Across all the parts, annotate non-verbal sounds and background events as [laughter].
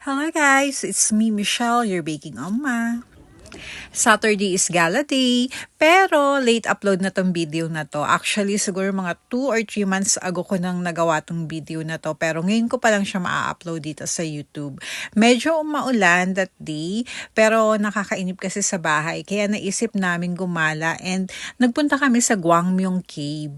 Hello guys, it's me Michelle, your baking oma. Saturday is gala day, pero late upload na tong video na to. Actually, siguro mga 2 or 3 months ago ko nang nagawa tong video na to, pero ngayon ko pa lang siya maa-upload dito sa YouTube. Medyo umaulan that day, pero nakakainip kasi sa bahay, kaya naisip namin gumala and nagpunta kami sa Gwangmyong Cave.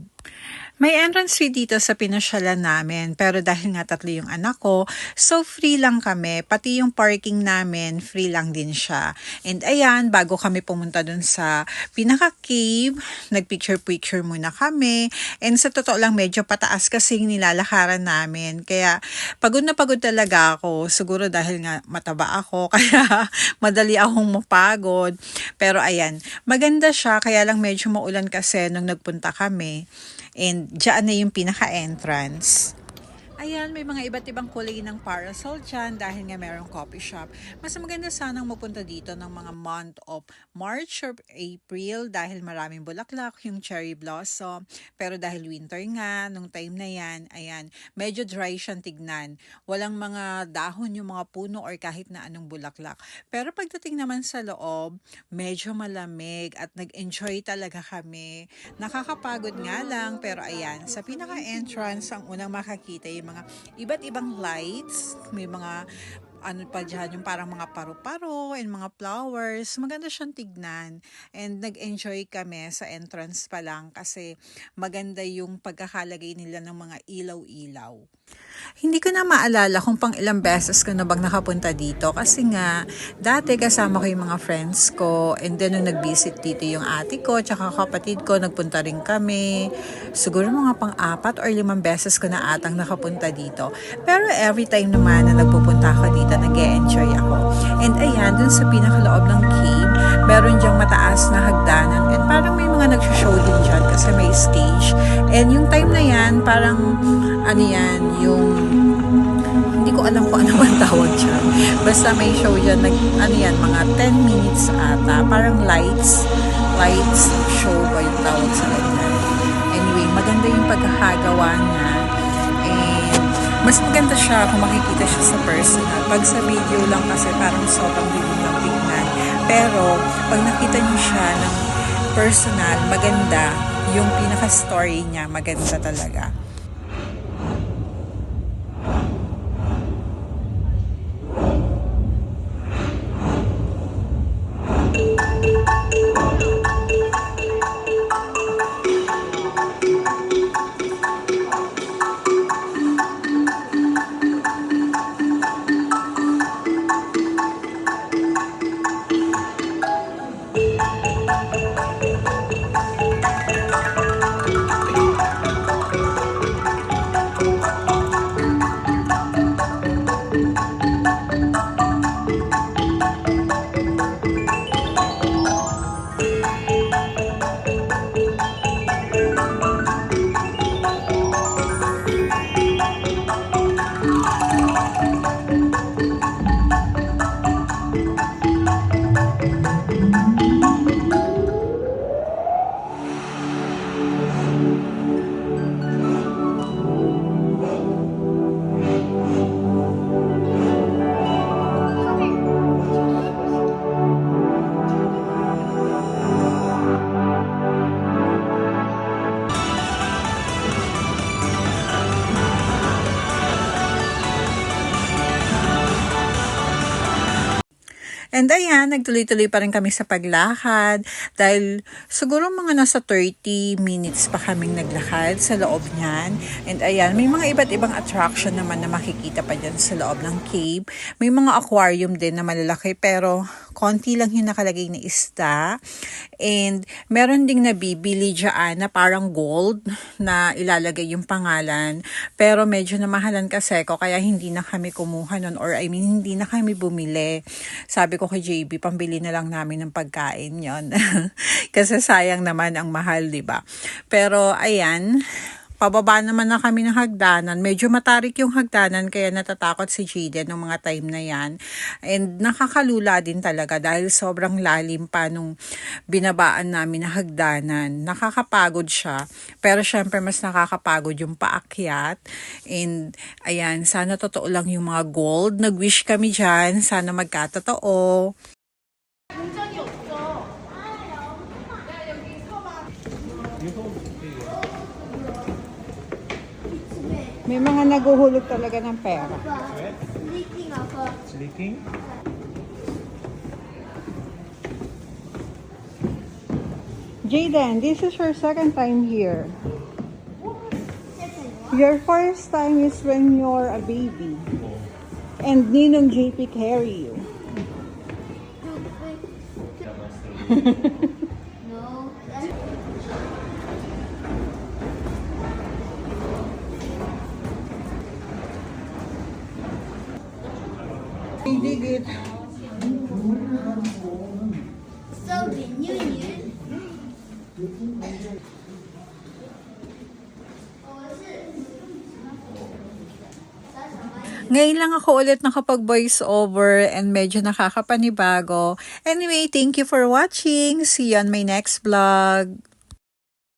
May entrance fee dito sa pinasyalan namin, pero dahil nga tatlo yung anak ko, so free lang kami. Pati yung parking namin, free lang din siya. And ayan, bago kami pumunta dun sa pinaka-cave, nagpicture-picture muna kami. And sa totoo lang, medyo pataas kasi nilalakaran namin. Kaya pagod na pagod talaga ako. Siguro dahil nga mataba ako, [laughs] kaya madali akong mapagod. Pero ayan, maganda siya, kaya lang medyo maulan kasi nung nagpunta kami. And dyan na yung pinaka-entrance. Ayan, may mga iba't ibang kulay ng parasol dyan dahil nga merong coffee shop. Mas maganda sanang mapunta dito ng mga month of March or April dahil maraming bulaklak, yung cherry blossom. Pero dahil winter nga, nung time na yan, ayan, medyo dry siyang tignan. Walang mga dahon yung mga puno or kahit na anong bulaklak. Pero pagdating naman sa loob, medyo malamig at nag-enjoy talaga kami. Nakakapagod nga lang, pero ayan, sa pinaka-entrance, ang unang makakita yung mga iba't ibang lights, may mga ano pa dyan, yung parang mga paru-paro and mga flowers. Maganda siyang tignan. And nag-enjoy kami sa entrance pa lang kasi maganda yung pagkakalagay nila ng mga ilaw-ilaw. Hindi ko na maalala kung pang ilang beses ko na bang nakapunta dito kasi nga dati kasama ko yung mga friends ko and then nung nag-visit dito yung ate ko tsaka kapatid ko nagpunta rin kami. Siguro mga pang-apat or limang beses ko na atang nakapunta dito. Pero every time naman na nagpupunta ako dito nag enjoy ako. And ayan dun sa pinakaloob ng cave meron diyang mataas na hagdanan. And parang may mga nagsho-show din dyan kasi may stage. And yung time na yan parang ano yan yung hindi ko alam kung ano man tawag dyan. Basta may show dyan, nag, ano yan, mga 10 minutes ata. Parang lights, lights show ba yung tawag sa ganyan. Anyway, maganda yung pagkakagawa niya. And mas maganda siya kung makikita siya sa personal. Pag sa video lang kasi parang sobrang dilim lang tingnan. Pero pag nakita niyo siya ng personal, maganda. Yung pinaka-story niya, maganda talaga. And ayan, nagtuloy-tuloy pa rin kami sa paglakad dahil siguro mga nasa 30 minutes pa kaming naglakad sa loob niyan. And ayan, may mga iba't ibang attraction naman na makikita pa dyan sa loob ng cave. May mga aquarium din na malalaki pero konti lang yung nakalagay na isda. And meron ding nabibili dyan na parang gold na ilalagay yung pangalan. Pero medyo namahalan kasi ko kaya hindi na kami kumuha nun or I mean hindi na kami bumili. Sabi ko kay JB, pambili na lang namin ng pagkain yon [laughs] Kasi sayang naman ang mahal, di ba? Pero ayan, pababa naman na kami ng hagdanan. Medyo matarik yung hagdanan kaya natatakot si Jaden ng mga time na yan. And nakakalula din talaga dahil sobrang lalim pa nung binabaan namin na hagdanan. Nakakapagod siya. Pero syempre mas nakakapagod yung paakyat. And ayan, sana totoo lang yung mga gold. Nag-wish kami dyan. Sana magkatotoo. May mga naguhulog talaga ng pera. leaking ako. It's leaking. Jaden, this is your second time here. Your first time is when you're a baby. And Ninong JP carry you. [laughs] Hindi good. So the new year. Ngayon lang ako ulit nakapag voice over and medyo nakakapanibago. Anyway, thank you for watching. See you on my next vlog.